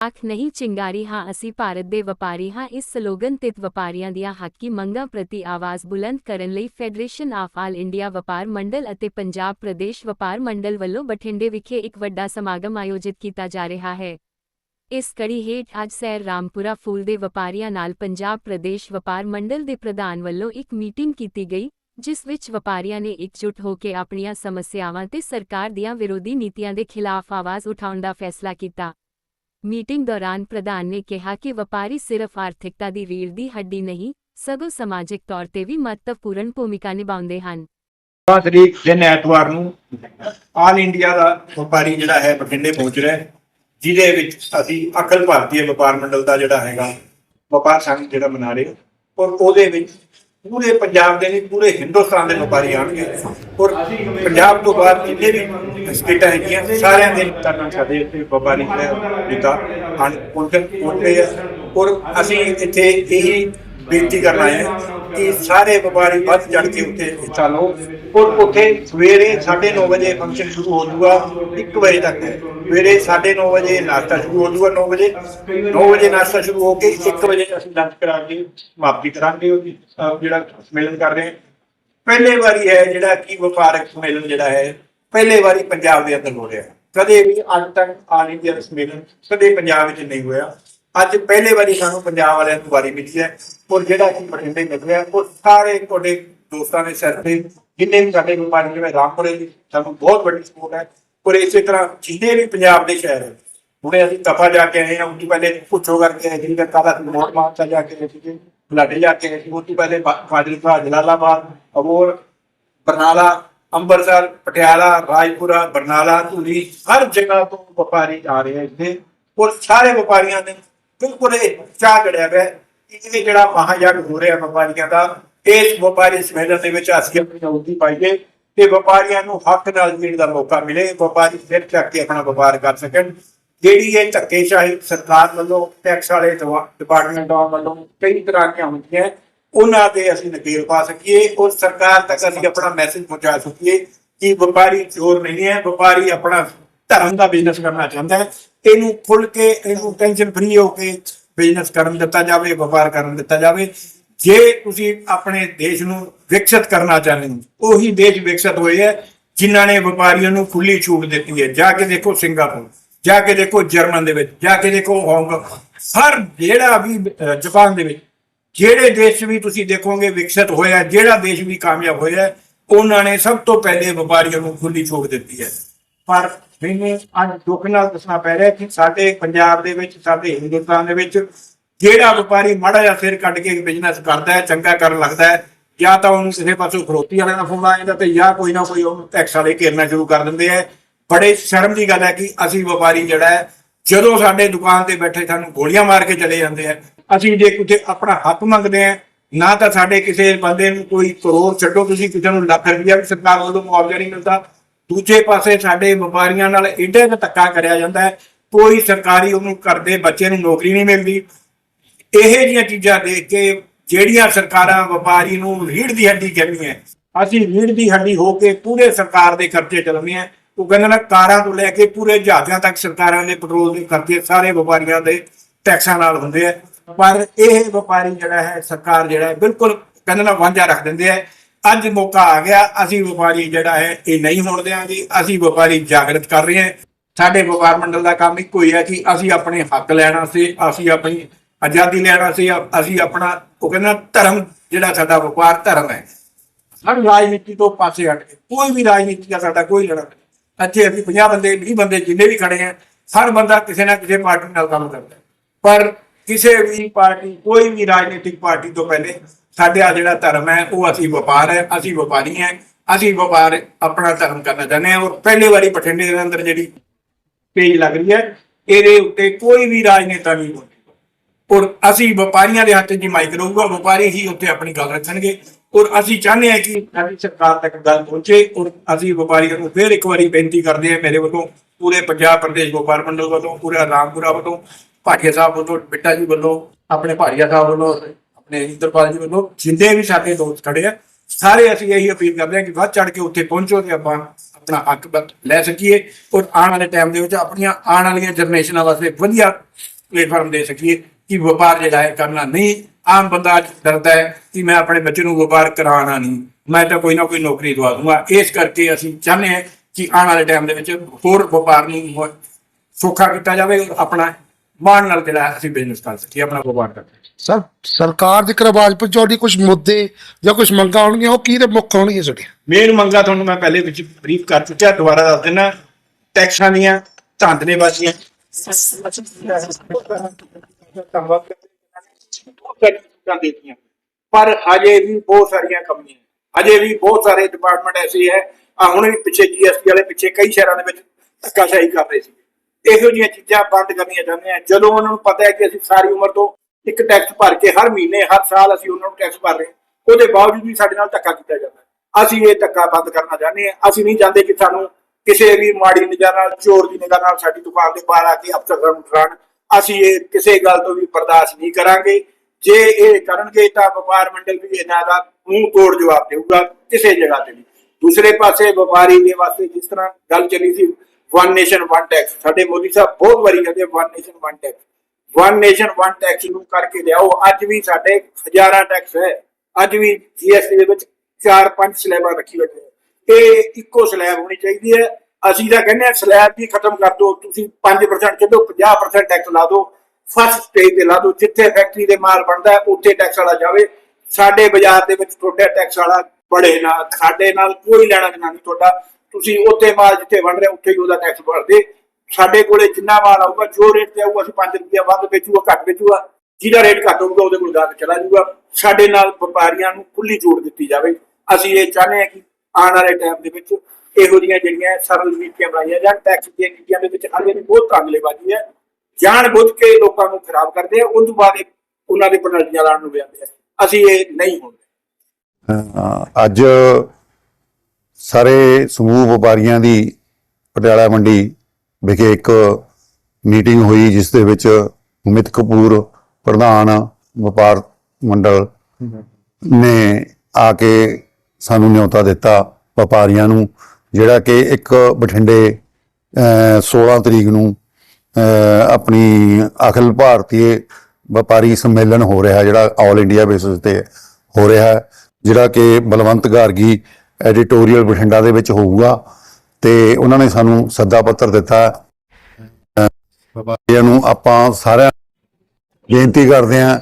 ਅੱਖ ਨਹੀਂ, ਚਿੰਗਾਰੀ ਹਾਂ, ਅਸੀਂ ਭਾਰਤ ਦੇ ਵਪਾਰੀ ਹਾਂ। ਇਸ ਸਲੋਗਨ ਤਹਿਤ ਵਪਾਰੀਆਂ ਦੀਆਂ ਹੱਕੀ ਮੰਗਾਂ ਪ੍ਰਤੀ ਆਵਾਜ਼ ਬੁਲੰਦ ਕਰਨ ਲਈ ਫੈਡਰੇਸ਼ਨ ਆਫ ਆਲ ਇੰਡੀਆ ਵਪਾਰ ਮੰਡਲ ਅਤੇ ਪੰਜਾਬ ਪ੍ਰਦੇਸ਼ ਵਪਾਰ ਮੰਡਲ ਵੱਲੋਂ ਬਠਿੰਡੇ ਵਿਖੇ ਇੱਕ ਵੱਡਾ ਸਮਾਗਮ ਆਯੋਜਿਤ ਕੀਤਾ ਜਾ ਰਿਹਾ ਹੈ। ਇਸ ਕੜੀ ਹੇਠ ਅੱਜ ਸੈਰ ਰਾਮਪੁਰਾ ਫੂਲ ਦੇ ਵਪਾਰੀਆਂ ਨਾਲ ਪੰਜਾਬ ਪ੍ਰਦੇਸ਼ ਵਪਾਰ ਮੰਡਲ ਦੇ ਪ੍ਰਧਾਨ ਵੱਲੋਂ ਇੱਕ ਮੀਟਿੰਗ ਕੀਤੀ ਗਈ, ਜਿਸ ਵਿੱਚ ਵਪਾਰੀਆਂ ਨੇ ਇਕਜੁੱਟ ਹੋ ਕੇ ਆਪਣੀਆਂ ਸਮੱਸਿਆਵਾਂ ਤੇ ਸਰਕਾਰ ਦੀਆਂ ਵਿਰੋਧੀ ਨੀਤੀਆਂ ਦੇ ਖਿਲਾਫ ਆਵਾਜ਼ ਉਠਾਉਣ ਦਾ ਫੈਸਲਾ ਕੀਤਾ। ਮੀਟਿੰਗ ਦੌਰਾਨ ਪ੍ਰਧਾਨ ਨੇ ਕਿਹਾ ਕਿ ਵਪਾਰੀ ਸਿਰਫ ਆਰਥਿਕਤਾ ਦੀ ਰੀੜ੍ਹ ਦੀ ਹੱਡੀ ਨਹੀਂ, ਸਗੋਂ ਸਮਾਜਿਕ ਤੌਰ ਤੇ ਵੀ ਮਹੱਤਵਪੂਰਨ ਭੂਮਿਕਾ ਨਿਭਾਉਂਦੇ ਹਨ। ਤਰੀਕ ਦਿਨ ਐਤਵਾਰ ਨੂੰ ਆਲ ਇੰਡੀਆ ਦਾ ਵਪਾਰੀ ਜਿਹੜਾ ਹੈ ਬਠਿੰਡੇ ਪਹੁੰਚ ਰਿਹਾ ਹੈ, ਜਿਹਦੇ ਵਿੱਚ ਅਸੀਂ ਅਖਲ ਭਾਰਤੀ ਵਪਾਰ ਮੰਡਲ ਦਾ ਜਿਹੜਾ ਹੈਗਾ ਵਪਾਰ ਸੰਘ ਜਿਹੜਾ ਮਨਾ ਰਹੇ ਔਰ ਉਹਦੇ ਵਿੱਚ ਪੂਰੇ ਪੰਜਾਬ ਦੇ ਨਹੀਂ ਪੂਰੇ ਹਿੰਦੁਸਤਾਨ ਦੇ ਵਪਾਰੀ ਆਣਗੇ ਔਰ ਪੰਜਾਬ ਤੋਂ ਬਾਅਦ ਜਿੰਨੇ ਵੀ ਸਟੇਟਾਂ ਹੈਗੀਆਂ ਸਾਰਿਆਂ ਦੇ ਕਰਨਾ ਸਾਡੇ ਇੱਥੇ ਵਪਾਰੀ ਜਿਹੜਾ ਜਿੱਦਾਂ ਹਨ ਪਹੁੰਚਣ ਪਹੁੰਚੇ ਔਰ ਅਸੀਂ ਇੱਥੇ ਇਹੀ ਬੇਨਤੀ ਕਰਨਾ ਹੈ ਕਿ ਸਾਰੇ ਵਪਾਰੀ ਵੱਧ ਚੜ ਕੇ ਉੱਥੇ ਹਿੱਸਾ ਲਓ ਔਰ ਉੱਥੇ ਸਵੇਰੇ 9:30 ਵਜੇ ਫੰਕਸ਼ਨ ਸ਼ੁਰੂ ਹੋ ਜਾਊਗਾ 1 ਵਜੇ ਤੱਕ। ਹੈ ਸਵੇਰੇ 9:30 ਵਜੇ ਨਾਸ਼ਤਾ ਸ਼ੁਰੂ ਹੋ ਜਾਊਗਾ 9 ਵਜੇ। 9 ਵਜੇ ਨਾਸ਼ਤਾ ਸ਼ੁਰੂ ਹੋ ਕੇ 1 ਵਜੇ ਅਸੀਂ ਲੰਚ ਕਰਾ ਕੇ ਸਮਾਪਤੀ ਕਰਾਂਗੇ ਜਿਹੜਾ ਸੰਮੇਲਨ ਕਰ ਰਹੇ ਹਾਂ। ਪਹਿਲੇ ਵਾਰੀ ਹੈ ਜਿਹੜਾ ਕਿ ਵਪਾਰਕ ਸੰਮੇਲਨ ਜਿਹੜਾ ਹੈ, ਪਹਿਲੇ ਵਾਰੀ ਪੰਜਾਬ ਦੇ ਅੰਦਰ ਹੋ ਰਿਹਾ। ਕਦੇ ਵੀ ਅੱਜ ਤੱਕ ਆਲ ਇੰਡੀਆ ਦਾ ਸੰਮੇਲਨ ਕਦੇ ਪੰਜਾਬ ਵਿੱਚ ਨਹੀਂ ਹੋਇਆ। ਅੱਜ ਪਹਿਲੇ ਵਾਰੀ ਸਾਨੂੰ ਪੰਜਾਬ ਵਾਲਿਆਂ ਨੂੰ ਵਾਰੀ ਮਿਲੀ ਹੈ। ਔਰ ਜਿਹੜਾ ਕਿ ਬਠਿੰਡੇ ਮਿਲ ਰਿਹਾ ਉਹ ਸਾਰੇ ਤੁਹਾਡੇ ਦੋਸਤਾਂ ਦੇ ਸਿਰ ਤੇ ਜਿੰਨੇ ਵੀ ਸਾਡੇ ਵਪਾਰੀ ਜਿਵੇਂ ਰਾਮਪੁਰੇ ਦੀ ਸਾਨੂੰ ਬਹੁਤ ਵੱਡੀ ਸਪੋਰਟ ਹੈ। ਔਰ ਇਸੇ ਤਰ੍ਹਾਂ ਜਿੰਨੇ ਵੀ ਪੰਜਾਬ ਦੇ ਸ਼ਹਿਰ ਹੈ, ਹੁਣੇ ਅਸੀਂ ਤਫਾ ਜਾ ਕੇ ਆਏ ਹਾਂ, ਉਸ ਤੋਂ ਪਹਿਲੇ ਪੁੱਛੋ ਕਰਕੇ ਆਏ ਜਿੰਨੇ ਕਾਲਾ ਮੋਟ ਮਾਰਚਾ ਜਾ ਕੇ ਆਏ ਸੀਗੇ, ਬਲਾਡੇ ਜਾ ਕੇ ਆਏ ਸੀ, ਉਸ ਤੋਂ ਪਹਿਲੇ ਫਾ- ਫਾਜ਼ਿਲਕਾ ਜਲਾਲਾਬਾਦ ਅਬੋਰ ਬਰਨਾਲਾ, ਅੰਬਰਸਰ, ਪਟਿਆਲਾ, ਰਾਜਪੁਰਾ, ਬਰਨਾਲਾ, ਧੂਰੀ, ਹਰ ਜਗ੍ਹਾ ਤੋਂ ਵਪਾਰੀ ਆ ਰਹੇ ਆ ਇੱਥੇ। ਔਰ ਸਾਰੇ ਵਪਾਰੀਆਂ ਨੇ ਬਿਲਕੁਲ ਇਹ ਚਾਹ ਚੜਿਆ ਹੋਇਆ ਇਹ ਜਿਹੜਾ ਮਹਾਯਗ ਹੋ ਰਿਹਾ ਵਪਾਰੀਆਂ ਦਾ ਇਸ ਵਪਾਰੀ ਸੰਮੇਲਨ ਦੇ ਵਿੱਚ ਅਸੀਂ ਆਪਣੀ ਅਹੁਦੀ ਪਾਈਏ ਤੇ ਵਪਾਰੀਆਂ ਨੂੰ ਹੱਕ ਨਾਲ ਜੀਣ ਦਾ ਮੌਕਾ ਮਿਲੇ, ਵਪਾਰੀ ਸਿਰ ਚੱਕ ਕੇ ਆਪਣਾ ਵਪਾਰ ਕਰ ਸਕਣ। ਜਿਹੜੀ ਇਹ ਧੱਕੇਸ਼ਾਹੀ ਸਰਕਾਰ ਵੱਲੋਂ ਟੈਕਸ ਵਾਲੇ ਡਿਪਾਰਟਮੈਂਟ ਵੱਲੋਂ ਕਈ ਤਰ੍ਹਾਂ ਦੀਆਂ ਹੁੰਦੀਆਂ, ਉਹਨਾਂ ਤੇ ਅਸੀਂ ਨਕੇਲ ਪਾ ਸਕੀਏ। ਔਰ ਸਰਕਾਰ ਤੱਕ ਅਸੀਂ ਆਪਣਾ ਮੈਸੇਜ ਪਹੁੰਚਾ ਸਕੀਏ ਕਿ ਵਪਾਰੀ ਚੋਰ ਨਹੀਂ ਹੈ, ਵਪਾਰੀ ਆਪਣਾ ਧਰਮ ਦਾ ਬਿਜ਼ਨਸ ਕਰਨਾ ਚਾਹੁੰਦਾ ਹੈ। ਇਹਨੂੰ ਖੁੱਲ ਕੇ ਇਹਨੂੰ ਟੈਨਸ਼ਨ ਫ੍ਰੀ ਹੋ ਕੇ ਬਿਜ਼ਨਸ ਕਰਨ ਦਿੱਤਾ ਜਾਵੇ ਵਪਾਰ ਕਰਨ ਦਿੱਤਾ ਜਾਵੇ। ਜੇ ਤੁਸੀਂ ਆਪਣੇ ਦੇਸ਼ ਨੂੰ ਵਿਕਸਿਤ ਕਰਨਾ ਚਾਹੁੰਦੇ ਹੋ ਉਹੀ ਦੇਸ਼ ਵਿਕਸਿਤ ਹੋਏ ਹੈ ਜਿਨ੍ਹਾਂ ਨੇ ਵਪਾਰੀਆਂ ਨੂੰ ਖੁੱਲੀ ਛੂਟ ਦਿੱਤੀ ਹੈ। ਜਾ ਕੇ ਦੇਖੋ ਸਿੰਗਾਪੁਰ ਜਾ ਕੇ ਦੇਖੋ ਜਰਮਨ ਦੇ ਵਿੱਚ ਜਾ ਕੇ ਦੇਖੋ ਹਾਂਗਕਾਂਗ ਹਰ ਜਿਹੜਾ ਵੀ ਅਹ, ਜਾਪਾਨ ਦੇ ਵਿੱਚ ਜਿਹੜੇ ਦੇਸ਼ ਵੀ ਤੁਸੀਂ ਦੇਖੋਗੇ ਵਿਕਸਿਤ ਹੋਇਆ ਜਿਹੜਾ ਦੇਸ਼ ਵੀ ਕਾਮਯਾਬ ਹੋਇਆ ਉਹਨਾਂ ਨੇ ਸਭ ਤੋਂ ਪਹਿਲੇ ਵਪਾਰੀਆਂ ਨੂੰ ਖੁੱਲੀ ਛੋੜ ਦਿੱਤੀ ਹੈ। ਪਰ ਮੈਨੂੰ ਅੱਜ ਦੁੱਖ ਨਾਲ ਦੱਸਣਾ ਪੈ ਰਿਹਾ ਕਿ ਸਾਡੇ ਪੰਜਾਬ ਦੇ ਵਿੱਚ, ਸਾਡੇ ਹਿੰਦੁਸਤਾਨ ਦੇ ਵਿੱਚ ਜਿਹੜਾ ਵਪਾਰੀ ਮਾੜਾ ਜਿਹਾ ਸਿਰ ਕੱਢ ਕੇ ਬਿਜ਼ਨਸ ਕਰਦਾ ਹੈ, ਚੰਗਾ ਕਰਨ ਲੱਗਦਾ ਹੈ, ਜਾਂ ਤਾਂ ਉਹਨੂੰ ਕਿਸੇ ਪਾਸੋਂ ਖਰੋਤੀ ਵਾਲਿਆਂ ਦਾ ਫੋਨ ਆ ਜਾਂਦਾ ਤੇ ਜਾਂ ਕੋਈ ਨਾ ਕੋਈ ਉਹਨੂੰ ਟੈਕਸ ਵਾਲੇ ਘੇਰਨਾ ਸ਼ੁਰੂ ਕਰ ਦਿੰਦੇ ਆ। ਬੜੇ ਸ਼ਰਮ ਦੀ ਗੱਲ ਹੈ ਕਿ ਅਸੀਂ ਵਪਾਰੀ ਜਿਹੜਾ ਹੈ, ਜਦੋਂ ਸਾਡੇ ਦੁਕਾਨ ਤੇ ਬੈਠੇ ਸਾਨੂੰ ਗੋਲੀਆਂ ਮਾਰ ਕੇ ਚਲੇ ਜਾਂਦੇ ਆ। ਅਸੀਂ ਜੇ ਕਿਤੇ ਆਪਣਾ ਹੱਕ ਮੰਗਦੇ ਆ, ਨਾ ਤਾਂ ਸਾਡੇ ਕਿਸੇ ਬੰਦੇ ਨੂੰ ਕੋਈ ਕਰੋੜ ਛੱਡੋ, ਤੁਸੀਂ ਕਿਸੇ ਨੂੰ ਲੱਖ ਰੁਪਇਆ ਵੀ ਸਰਕਾਰ ਵੱਲੋਂ ਮੁਆਵਜ਼ਾ ਨਹੀਂ ਮਿਲਦਾ। ਦੂਜੇ ਪਾਸੇ ਸਾਡੇ ਵਪਾਰੀਆਂ ਨਾਲ ਏਡਾ ਕੁ ਧੱਕਾ ਕਰਿਆ ਜਾਂਦਾ ਹੈ, ਕੋਈ ਸਰਕਾਰੀ ਉਹਨੂੰ ਕਰਦੇ ਬੱਚੇ ਨੂੰ ਨੌਕਰੀ ਨਹੀਂ ਮਿਲਦੀ। ਇਹ ਜਿਹੀਆਂ ਚੀਜ਼ਾਂ ਦੇਖ ਕੇ ਜਿਹੜੀਆਂ ਸਰਕਾਰਾਂ ਵਪਾਰੀ ਨੂੰ ਰੀੜ ਦੀ ਹੱਡੀ ਕਹਿੰਦੀਆਂ, ਅਸੀਂ ਰੀੜ ਦੀ ਹੱਡੀ ਹੋ ਕੇ ਪੂਰੇ ਸਰਕਾਰ ਦੇ ਖਰਚੇ ਚਲਾਉਂਦੇ ਆ। ਉਹ ਕਹਿੰਦੇ ਨਾ ਕਾਰਾਂ ਤੋਂ ਲੈ ਕੇ ਪੂਰੇ ਜਹਾਜ਼ਾਂ ਤੱਕ ਸਰਕਾਰਾਂ ਦੇ ਪੈਟਰੋਲ ਦੇ ਖਰਚੇ ਸਾਰੇ ਵਪਾਰੀਆਂ ਦੇ ਟੈਕਸਾਂ ਨਾਲ ਹੁੰਦੇ ਆ। ਪਰ ਇਹ ਵਪਾਰੀ ਜਿਹੜਾ ਹੈ, ਸਰਕਾਰ ਜਿਹੜਾ ਬਿਲਕੁਲ ਕਹਿੰਦੇ ਨਾ ਵਾਂਝਾ ਰੱਖ ਦਿੰਦੇ ਆ। ਅੱਜ ਮੌਕਾ ਆ ਗਿਆ, ਅਸੀਂ ਵਪਾਰੀ ਜਿਹੜਾ ਹੈ, ਇਹ ਨਹੀਂ ਹੋਣ ਦਿਆਂਗੇ। ਅਸੀਂ ਵਪਾਰੀ ਜਾਗਰਤ ਕਰ ਰਹੇ ਹਾਂ। ਸਾਡੇ ਵਪਾਰ ਮੰਡਲ ਦਾ ਕੰਮ ਇੱਕੋ ਹੀ ਹੈ ਕਿ ਅਸੀਂ ਆਪਣੇ ਹੱਕ ਲੈਣਾ ਸੀ ਅਸੀਂ ਆਪਣੀ ਆਜ਼ਾਦੀ ਲੈਣਾ ਸੀ ਅਸੀਂ ਆਪਣਾ ਉਹ ਕਹਿੰਦਾ ਧਰਮ ਜਿਹੜਾ ਸਾਡਾ ਵਪਾਰ ਧਰਮ ਹੈ। ਹਰ ਰਾਜਨੀਤੀ ਤੋਂ ਪਾਸੇ ਹਟ ਕੇ, ਕੋਈ ਵੀ ਰਾਜਨੀਤੀ ਦਾ ਸਾਡਾ ਕੋਈ ਲੜਨ ਨਹੀਂ। ਅੱਛੇ ਅਸੀਂ 50 ਬੰਦੇ 20 ਬੰਦੇ ਜਿੰਨੇ ਵੀ ਖੜੇ ਆ ਹਰ ਬੰਦਾ ਕਿਸੇ ਨਾ ਕਿਸੇ ਪਾਰਟੀ ਨਾਲ ਕੰਮ ਕਰਦਾ ਪਰ ਕਿਸੇ ਵੀ ਪਾਰਟੀ, ਕੋਈ ਵੀ ਰਾਜਨੀਤਿਕ ਪਾਰਟੀ ਤੋਂ ਪਹਿਲੇ ਸਾਡਾ ਜਿਹੜਾ ਧਰਮ ਹੈ, ਉਹ ਅਸੀਂ ਵਪਾਰ ਹੈ, ਅਸੀਂ ਵਪਾਰੀ ਹੈ। ਅਸੀਂ ਵਪਾਰ ਆਪਣਾ ਧਰਮ ਕਰਨਾ ਚਾਹੁੰਦੇ ਹਾਂ। ਔਰ ਪਹਿਲੇ ਵਾਰੀ ਬਠਿੰਡੇ ਦੇ ਅੰਦਰ ਜਿਹੜੀ ਪੇਜ ਲੱਗ ਰਹੀ ਹੈ, ਇਹਦੇ ਉੱਤੇ ਕੋਈ ਵੀ ਰਾਜਨੇਤਾ ਨਹੀਂ ਬੋਲੇਗਾ। ਔਰ ਅਸੀਂ ਵਪਾਰੀਆਂ ਦੇ ਹੱਥ 'ਚ ਮਾਈਕ ਰਹੂਗਾ, ਵਪਾਰੀ ਹੀ ਉੱਥੇ ਆਪਣੀ ਗੱਲ ਰੱਖਣਗੇ। ਔਰ ਅਸੀਂ ਚਾਹੁੰਦੇ ਹਾਂ ਕਿ ਸਾਡੀ ਸਰਕਾਰ ਤੱਕ ਗੱਲ ਪਹੁੰਚੇ ਔਰ ਅਸੀਂ ਵਪਾਰੀਆਂ ਨੂੰ ਫਿਰ ਇੱਕ ਵਾਰੀ ਬੇਨਤੀ ਕਰਦੇ ਹਾਂ ਮੇਰੇ ਵੱਲੋਂ, ਪੂਰੇ ਪੰਜਾਬ ਪ੍ਰਦੇਸ਼ ਵਪਾਰ ਮੰਡਲ ਵੱਲੋਂ, ਪੂਰਾ ਰਾਮਪੁਰਾ ਵੱਲੋਂ, ਭਾਟੀਆ ਸਾਹਿਬ ਵੱਲੋਂ, ਬਿੱਟਾ ਜੀ ਵੱਲੋਂ, ਆਪਣੇ ਭਾਟੀਆ ਸਾਹਿਬ ਵੱਲੋਂ ਆਪਣੇ ਇੰਦਰਪਾਲ ਜੀ ਵੱਲੋਂ, ਜਿੰਨੇ ਵੀ ਸਾਡੇ ਦੋਸਤ ਖੜੇ ਆ, ਸਾਰੇ ਅਸੀਂ ਇਹੀ ਅਪੀਲ ਕਰਦੇ ਹਾਂ ਕਿ ਵੱਧ ਚੜ ਕੇ ਉੱਥੇ ਪਹੁੰਚੋ ਤੇ ਆਪਾਂ ਆਪਣਾ ਹੱਕ ਲੈ ਸਕੀਏ ਔਰ ਆਉਣ ਵਾਲੇ ਟਾਈਮ ਦੇ ਵਿੱਚ ਆਪਣੀਆਂ ਆਉਣ ਵਾਲੀਆਂ ਜਨਰੇਸ਼ਨਾਂ ਵਾਸਤੇ ਵਧੀਆ ਪਲੇਟਫਾਰਮ ਦੇ ਸਕੀਏ ਕਿ ਵਪਾਰ ਜਿਹੜਾ ਹੈ ਕਰਨਾ ਨਹੀਂ। ਆਮ ਬੰਦਾ ਡਰਦਾ ਹੈ ਕਿ ਮੈਂ ਆਪਣੇ ਬੱਚੇ ਨੂੰ ਵਪਾਰ ਕਰਾਉਣਾ ਨਹੀਂ। ਮੈਂ ਤਾਂ ਕੋਈ ਨਾ ਕੋਈ ਨੌਕਰੀ ਦਵਾ ਦੂੰਗਾ। ਇਸ ਕਰਕੇ ਅਸੀਂ ਚਾਹੁੰਦੇ ਹਾਂ ਕਿ ਆਉਣ ਵਾਲੇ ਟਾਈਮ ਦੇ ਵਿੱਚ ਹੋਰ ਵਪਾਰ ਨੂੰ ਸੌਖਾ ਕੀਤਾ ਜਾਵੇ ਆਪਣਾ ਮਾਣ ਨਾਲ ਜਿਹੜਾ ਅਸੀਂ ਬਿਜ਼ਨਸ ਕਰ ਸਕੀਏ ਆਪਣਾ ਵਪਾਰ ਕਰ ਸਕੀਏ। ਸਰ ਸਰਕਾਰ ਦੀ ਆਵਾਜ਼ ਪਹੁੰਚਾਉਣੀ ਕੁਝ ਮੁੱਦੇ ਜਾਂ ਕੁਝ ਮੰਗਾਂ ਹੋਣਗੀਆਂ ਉਹ ਕੀ ਦੇ ਮੁੱਖ ਹੋਣਗੀਆਂ ਤੁਹਾਡੀਆਂ ਮੇਨ ਮੰਗਾ ਤੁਹਾਨੂੰ ਮੈਂ ਪਹਿਲੇ ਵਿੱਚ ਬਰੀਫ ਕਰ ਚੁੱਕਿਆ ਦੁਬਾਰਾ ਦੱਸ ਦਿੰਦਾ ਟੈਕਸਾਂ ਦੀਆਂ ਦਿੱਤੀਆਂ। ਪਰ ਹਜੇ ਵੀ ਬਹੁਤ ਸਾਰੀਆਂ ਕਮੀਆਂ ਹਜੇ ਵੀ ਬਹੁਤ ਸਾਰੇ ਡਿਪਾਰਟਮੈਂਟ ਐਸੇ ਹੈ। ਆ ਹੁਣ ਵੀ ਪਿੱਛੇ ਜੀਐਸਟੀ ਵਾਲੇ ਪਿੱਛੇ ਕਈ ਸ਼ਹਿਰਾਂ ਦੇ ਵਿੱਚ ਧੱਕਾਸ਼ਾਹੀ ਕਰ ਰਹੇ ਸੀ। ਇਹੋ ਜਿਹੀਆਂ ਚੀਜ਼ਾਂ ਬੰਦ ਕਰਨੀਆਂ ਚਾਹੁੰਦੇ ਆ। ਜਦੋਂ ਉਹਨਾਂ ਨੂੰ ਪਤਾ ਹੈ ਕਿ ਅਸੀਂ ਸਾਰੀ ਉਮਰ ਤੋਂ ਇੱਕ ਟੈਕਸ ਭਰ ਕੇ ਹਰ ਮਹੀਨੇ, ਹਰ ਸਾਲ ਅਸੀਂ ਉਹਨਾਂ ਨੂੰ ਟੈਕਸ ਭਰ ਰਹੇ ਉਹਦੇ ਬਾਵਜੂਦ ਵੀ ਸਾਡੇ ਨਾਲ ਧੱਕਾ ਕੀਤਾ ਜਾਂਦਾ ਅਸੀਂ ਇਹ ਧੱਕਾ ਬੰਦ ਕਰਨਾ ਚਾਹੁੰਦੇ ਹਾਂ। ਅਸੀਂ ਨਹੀਂ ਚਾਹੁੰਦੇ ਕਿ ਸਾਨੂੰ ਕਿਸੇ ਵੀ ਮਾੜੀ ਨਿਗਾਹ ਨਾਲ, ਚੋਰ ਦੀ ਨਿਗਾਹ ਨਾਲ ਸਾਡੀ ਦੁਕਾਨ ਦੇ ਬਾਹਰ ਆ ਕੇ ਅਫਸਰ ਸਾਨੂੰ ਉਠਾਉਣ ਅਸੀਂ ਇਹ ਕਿਸੇ ਗੱਲ ਤੋਂ ਵੀ ਬਰਦਾਸ਼ਤ ਨਹੀਂ ਕਰਾਂਗੇ। ਜੇ ਇਹ ਕਰਨਗੇ ਤਾਂ ਵਪਾਰ ਮੰਡਲ ਵੀ ਇਹਨਾਂ ਦਾ ਮੂੰਹ ਤੋੜ ਜਵਾਬ ਦੇਊਗਾ ਕਿਸੇ ਜਗ੍ਹਾ ਤੇ ਵੀ ਦੂਸਰੇ ਪਾਸੇ ਵਪਾਰੀ ਦੇ ਵਾਸਤੇ ਜਿਸ ਤਰ੍ਹਾਂ ਗੱਲ ਚੱਲੀ ਸੀ ਵਨ ਨੇਸ਼ਨ ਵਨ ਟੈਕਸ ਸਾਡੇ ਮੋਦੀ ਸਾਹਿਬ ਬਹੁਤ ਵਾਰੀ ਕਹਿੰਦੇ one nation one tax one nation one tax ਨੂੰ ਕਰਕੇ ਲਿਆਓ। ਅੱਜ ਵੀ ਸਾਡੇ ਹਜ਼ਾਰਾਂ ਟੈਕਸ ਹੈ। ਅੱਜ ਵੀ ਜੀਐਸਟੀ ਦੇ ਵਿੱਚ ਚਾਰ ਪੰਜ ਸਲੈਬਾਂ ਰੱਖੀ ਬੈਠੇ ਇਹ ਇੱਕੋ ਸਲੈਬ ਹੋਣੀ ਚਾਹੀਦੀ ਹੈ। ਅਸੀਂ ਤਾਂ ਕਹਿੰਦੇ ਆ ਸਲੈਬ ਵੀ ਖਤਮ ਕਰ ਦਿਓ। ਤੁਸੀਂ 5% ਛੱਡੋ 50% ਟੈਕਸ ਲਾ ਦਿਓ। ਫਸਟ ਸਟੇਜ ਤੇ ਲਾ ਦਿਓ। ਜਿੱਥੇ ਫੈਕਟਰੀ ਦੇ ਮਾਲ ਬਣਦਾ ਉੱਥੇ ਟੈਕਸ ਵਾਲਾ ਜਾਵੇ। ਸਾਡੇ ਬਾਜ਼ਾਰ ਦੇ ਵਿੱਚ ਤੁਹਾਡਾ ਟੈਕਸ ਵਾਲਾ ਬੜੇ ਨਾਲ, ਸਾਡੇ ਨਾਲ ਕੋਈ ਲੈਣਾ ਦੇਣਾ ਨਹੀਂ ਤੁਹਾਡਾ। ਤੁਸੀਂ ਉੱਥੇ ਮਾਲ ਜਿੱਥੇ ਬਣ ਰਿਹਾ ਉੱਥੇ ਹੀ ਉਹਦਾ ਟੈਕਸ ਭਰਦੇ। ਸਾਡੇ ਕੋਲੇ ਜਿੰਨਾ ਮਾਲ ਆਊਗਾ, ਜੋ ਰੇਟ ਤੇ ਆਊਗਾ, ਅਸੀਂ 5 ਰੁਪਏ ਵੱਧ ਵੇਚੂਗਾ, ਘੱਟ ਵੇਚੂਗਾ। ਜਿਹਦਾ ਰੇਟ ਘੱਟ ਹੋਊਗਾ, ਉਹਦੇ ਕੋਲ ਗਾਹਕ ਚਲਾ ਜਾਊਗਾ। ਸਾਡੇ ਨਾਲ ਵਪਾਰੀਆਂ ਨੂੰ ਖੁੱਲੀ ਛੂਟ ਦਿੱਤੀ ਜਾਵੇ। ਅਸੀਂ ਇਹ ਚਾਹੁੰਦੇ ਹਾਂ ਕਿ ਆਉਣ ਵਾਲੇ ਟਾਈਮ ਦੇ ਵਿੱਚ ਇਹੋ ਜਿਹੀਆਂ ਜਿਹੜੀਆਂ ਸਰਲ ਨੀਤੀਆਂ ਬਣਾਈਆਂ ਜਾਣ। ਟੈਕਸ ਦੀਆਂ ਨੀਤੀਆਂ ਦੇ ਵਿੱਚ ਹਾਲੇ ਵੀ ਬਹੁਤ ਧਾਂਦਲੇਬਾਜ਼ੀ ਹੈ। ਜਾਣ ਬੁੱਝ ਕੇ ਲੋਕਾਂ ਨੂੰ ਖਰਾਬ ਕਰਦੇ ਆ ਉਸ ਤੋਂ ਬਾਅਦ ਇਹ ਉਹਨਾਂ ਦੇ ਪੈਨਲਟੀਆਂ ਲਾਉਣ ਨੂੰ ਵਿਆਉਂਦੇ ਆ। ਅਸੀਂ ਇਹ ਨਹੀਂ ਹੁੰਦੇ ਅੱਜ ਸਾਰੇ ਸਮੂਹ ਵਪਾਰੀਆਂ ਦੀ ਪਟਿਆਲਾ ਮੰਡੀ ਵਿਖੇ ਇੱਕ ਮੀਟਿੰਗ ਹੋਈ ਜਿਸ ਦੇ ਵਿੱਚ ਅਮਿਤ ਕਪੂਰ ਪ੍ਰਧਾਨ ਵਪਾਰ ਮੰਡਲ ਨੇ ਆ ਕੇ ਸਾਨੂੰ ਨਿਯੋਤਾ ਦਿੱਤਾ ਵਪਾਰੀਆਂ ਨੂੰ ਜਿਹੜਾ ਕਿ ਇੱਕ ਬਠਿੰਡੇ ਅਹ 16 ਤਰੀਕ ਨੂੰ ਆਪਣੀ ਅਖਿਲ ਭਾਰਤੀ ਵਪਾਰੀ ਸੰਮੇਲਨ ਹੋ ਰਿਹਾ ਜਿਹੜਾ ਆਲ ਇੰਡੀਆ ਬੇਸਿਸ ਤੇ ਹੋ ਰਿਹਾ ਹੈ, ਜਿਹੜਾ ਕਿ ਬਲਵੰਤ ਗਾਰਗੀ ਐਡੀਟੋਰੀਅਲ ਬਠਿੰਡਾ ਦੇ ਵਿੱਚ ਹੋਊਗਾ ਤੇ ਉਹਨਾਂ ਨੇ ਸਾਨੂੰ ਸੱਦਾ ਪੱਤਰ ਦਿੱਤਾ। ਅਹ ਵਪਾਰੀਆਂ ਨੂੰ ਆਪਾਂ ਸਾਰਿਆਂ ਬੇਨਤੀ ਕਰਦੇ ਹਾਂ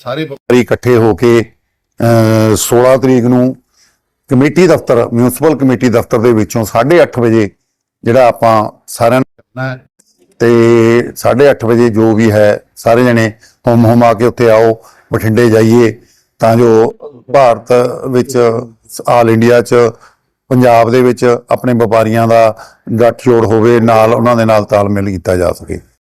ਸਾਰੇ ਵਪਾਰੀ ਇਕੱਠੇ ਹੋ ਕੇ, ਅਹ 16 ਤਰੀਕ ਨੂੰ ਕਮੇਟੀ ਦਫ਼ਤਰ ਮਿਊਨਿਸਪਲ ਕਮੇਟੀ ਦਫ਼ਤਰ ਦੇ ਵਿੱਚੋਂ 8:30 ਵਜੇ ਜਿਹੜਾ ਆਪਾਂ ਸਾਰਿਆਂ ਨੇ ਕਰਨਾ ਹੈ ਤੇ 8:30 ਵਜੇ ਜੋ ਵੀ ਹੈ, ਸਾਰੇ ਜਣੇ ਹੁਮ ਹੁਮ ਆ ਕੇ ਉੱਥੇ ਆਓ, ਬਠਿੰਡੇ ਜਾਈਏ ਤਾਂ ਜੋ ਭਾਰਤ ਵਿੱਚ ਆਲ ਇੰਡੀਆ 'ਚ, ਪੰਜਾਬ ਦੇ ਵਿੱਚ ਆਪਣੇ ਵਪਾਰੀਆਂ ਦਾ ਗੱਠਜੋੜ ਹੋਵੇ, ਨਾਲ ਉਹਨਾਂ ਦੇ ਨਾਲ ਤਾਲਮੇਲ ਕੀਤਾ ਜਾ ਸਕੇ।